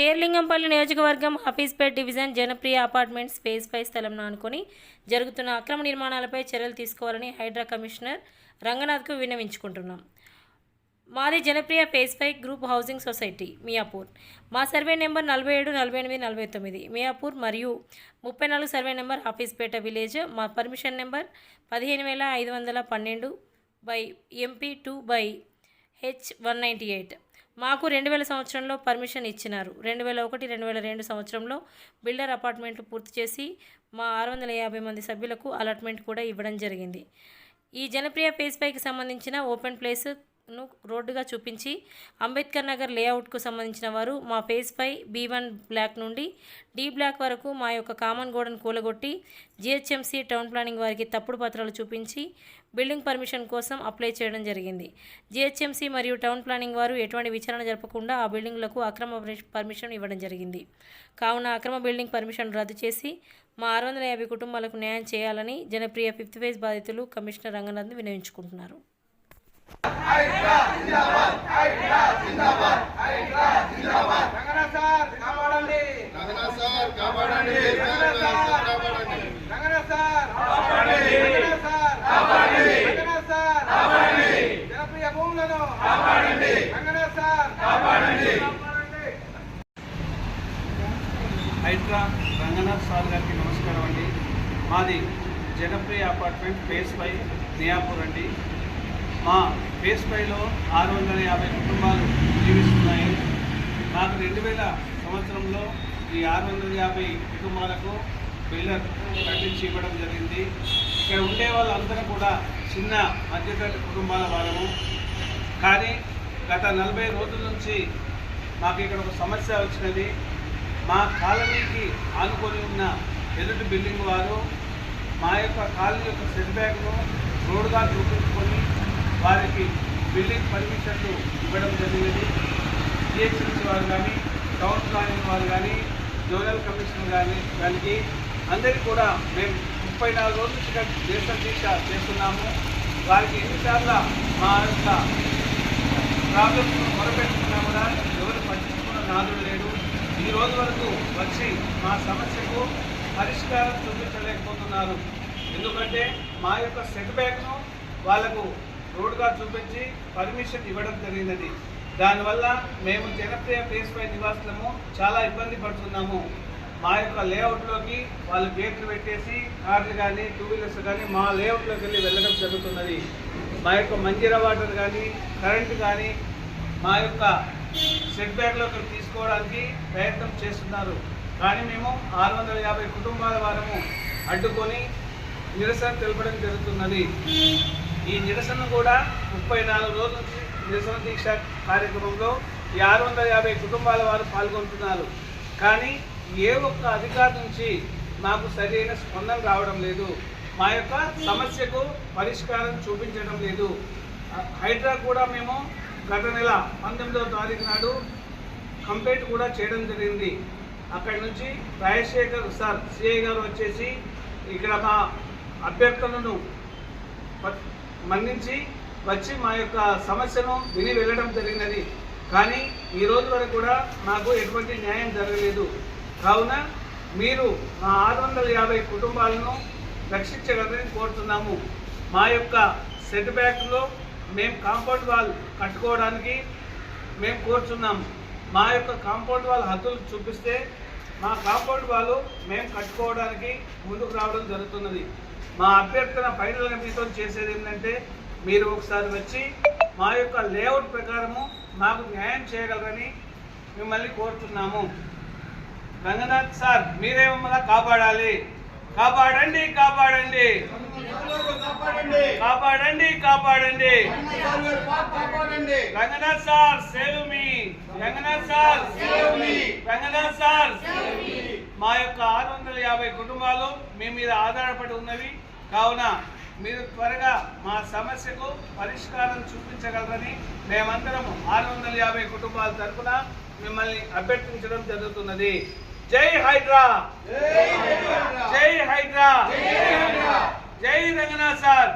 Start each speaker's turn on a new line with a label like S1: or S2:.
S1: షేర్లింగంపల్లి నియోజకవర్గం Hafeezpet division Janapriya apartments phase five స్థలంను అనుకుని జరుగుతున్న అక్రమ నిర్మాణాలపై చర్యలు తీసుకోవాలని హైడ్రా కమిషనర్ రంగనాథ్కు విన్నవించుకుంటున్నాం. మాది Janapriya phase five group housing society Miyapur. మా సర్వే నెంబర్ నలభై ఏడు నలభై ఎనిమిది నలభై తొమ్మిది మియాపూర్ మరియు ముప్పై నాలుగు సర్వే నెంబర్ ఆఫీస్పేట విలేజ్. మా పర్మిషన్ నెంబర్ పదిహేను వేల ఐదు వందల పన్నెండు by MP two by H one ninety eight. మాకు రెండు వేల సంవత్సరంలో పర్మిషన్ ఇచ్చినారు. రెండు వేల ఒకటి రెండు వేల రెండు సంవత్సరంలో బిల్డర్ అపార్ట్మెంట్లు పూర్తి చేసి మా ఆరు వందల యాభై మంది సభ్యులకు అలాట్మెంట్ కూడా ఇవ్వడం జరిగింది. ఈ జనప్రియ ఫేస్ పైకి సంబంధించిన ఓపెన్ ప్లేస్ ను రోడ్డుగా చూపించి అంబేద్కర్ నగర్ లేఅవుట్కు సంబంధించిన వారు మా ఫేస్పై బీ వన్ బ్లాక్ నుండి డి బ్లాక్ వరకు మా యొక్క కామన్ గోడను కూలగొట్టి జిహెచ్ఎంసీ టౌన్ ప్లానింగ్ వారికి తప్పుడు పత్రాలు చూపించి బిల్డింగ్ పర్మిషన్ కోసం అప్లై చేయడం జరిగింది. జిహెచ్ఎంసీ మరియు టౌన్ ప్లానింగ్ వారు ఎటువంటి విచారణ జరపకుండా ఆ బిల్డింగ్లకు అక్రమ పర్మిషన్ ఇవ్వడం జరిగింది. కావున అక్రమ బిల్డింగ్ పర్మిషన్ రద్దు చేసి మా ఆరు వందల యాభై కుటుంబాలకు న్యాయం చేయాలని జనప్రియ ఫిఫ్త్ ఫేజ్ బాధితులు కమిషనర్ రంగనాథ్ని
S2: వినియోగించుకుంటున్నారు
S3: హైడ్రా రంగనాథ్ సార్ గారికి నమస్కారం అండి. మాది Janapriya apartment phase five Miyapur అండి. మా ఫేస్ ఫైవ్లో ఆరు వందల యాభై కుటుంబాలు జీవిస్తున్నాయి. నాకు రెండు వేల సంవత్సరంలో ఈ ఆరు వందల యాభై కుటుంబాలకు బిల్లర్ కట్టించి ఇవ్వడం జరిగింది. ఇక్కడ ఉండే వాళ్ళందరూ కూడా చిన్న మధ్యతరగతి కుటుంబాల వాళ్ళము. కానీ గత నలభై రోజుల నుంచి మాకు ఇక్కడ ఒక సమస్య వచ్చినది. మా కాలనీకి ఆనుకొని ఉన్న ఎదుటి బిల్డింగ్ వారు మా యొక్క కాలనీ యొక్క సెట్ బ్యాక్ను రోడ్డుగా చూపించుకొని వారికి బిల్డింగ్ పర్మిషన్లు ఇవ్వడం జరిగింది. జిహెచ్ఎంసీ వారు కానీ టౌన్ ప్లానింగ్ వారు కానీ జోనల్ కమిషన్ కానీ దానికి అందరికీ కూడా మేము ముప్పై నాలుగు రోజుల నుంచి దేశ దీక్ష చేస్తున్నాము. వారికి ఎన్నిసార్లు మా యొక్క ప్రాబ్లమ్స్ మొదలుపెట్టుకున్నా కూడా ఎవరు పట్టించుకున్న నాదుడు లేడు. ఈ రోజు వరకు వచ్చి మా సమస్యకు పరిష్కారం చూపించలేకపోతున్నారు. ఎందుకంటే మా యొక్క సెట్ బ్యాక్ను వాళ్ళకు రోడ్డుగా చూపించి పర్మిషన్ ఇవ్వడం జరిగినది. దానివల్ల మేము జనప్రియ ఫేస్ పై నివాసులము చాలా ఇబ్బంది పడుతున్నాము. మా యొక్క లేఅవుట్లోకి వాళ్ళు గేట్లు పెట్టేసి కార్లు కానీ టూ వీలర్స్ కానీ మా లేఅవుట్లోకి వెళ్ళి వెళ్ళడం జరుగుతున్నది. మా యొక్క మంజీర వాటర్ కానీ కరెంటు కానీ మా యొక్క సెట్ బ్యాక్లోకి తీసుకోవడానికి ప్రయత్నం చేస్తున్నారు. కానీ మేము ఆరు వందల యాభై కుటుంబాల వారము అడ్డుకొని నిరసన తెలపడం జరుగుతున్నది. ఈ నిరసన కూడా ముప్పై నాలుగు రోజుల నుంచి నిరసన దీక్ష కార్యక్రమంలో ఈ ఆరు వందల యాభై కుటుంబాల వారు పాల్గొంటున్నారు. కానీ ఏ ఒక్క అధికారి నుంచి మాకు సరైన స్పందన రావడం లేదు. మా యొక్క సమస్యకు పరిష్కారం చూపించడం లేదు. హైడ్రా కూడా మేము గత నెల పంతొమ్మిదవ తారీఖు నాడు కంప్లైంట్ కూడా చేయడం జరిగింది. అక్కడి నుంచి రాజశేఖర్ సార్ సిఐ గారు వచ్చేసి ఇక్కడ మా అభ్యర్థులను మన్నించి వచ్చి మా యొక్క సమస్యను విని వెళ్ళడం జరిగినది. కానీ ఈ రోజు వరకు కూడా మాకు ఎటువంటి న్యాయం జరగలేదు. కావున మీరు మా ఆరు వందల యాభై కుటుంబాలను రక్షించగలరని కోరుతున్నాము. మా యొక్క సెట్ బ్యాక్లో మేము కాంపౌండ్ వాల్ కట్టుకోవడానికి మేము కోరుతున్నాము మా యొక్క కాంపౌండ్ వాల్ హద్దులు చూపిస్తే మా కాంపౌండ్ వాళ్ళు మేము కట్టుకోవడానికి ముందుకు రావడం జరుగుతున్నది. మా అభ్యర్థన ఫైనల్ మీతో చేసేది ఏంటంటే మీరు ఒకసారి వచ్చి మా యొక్క లేఅవుట్ ప్రకారము మాకు న్యాయం చేయగలరని మిమ్మల్ని కోరుతున్నాము. రంగనాథ్ సార్ మీరే మమ్మల్ని కాపాడాలి. కాపాడండి కాపాడండి.
S4: కాపాడండి
S3: కాపాడండి. Ranganath sir save me. Ranganath sir
S4: me.
S3: Ranganath sir. మా యొక్క ఆరు వందల యాభై కుటుంబాలు మీ మీద ఆధారపడి ఉన్నవి. కావున మీరు త్వరగా మా సమస్యకు పరిష్కారం చూపించగలరని మేమందరం ఆరు వందల యాభై కుటుంబాల తరఫున మిమ్మల్ని అభ్యర్థించడం జరుగుతున్నది. జై హైడ్రా! జై హైడ్రా! జై రంగనాథ్ సార్!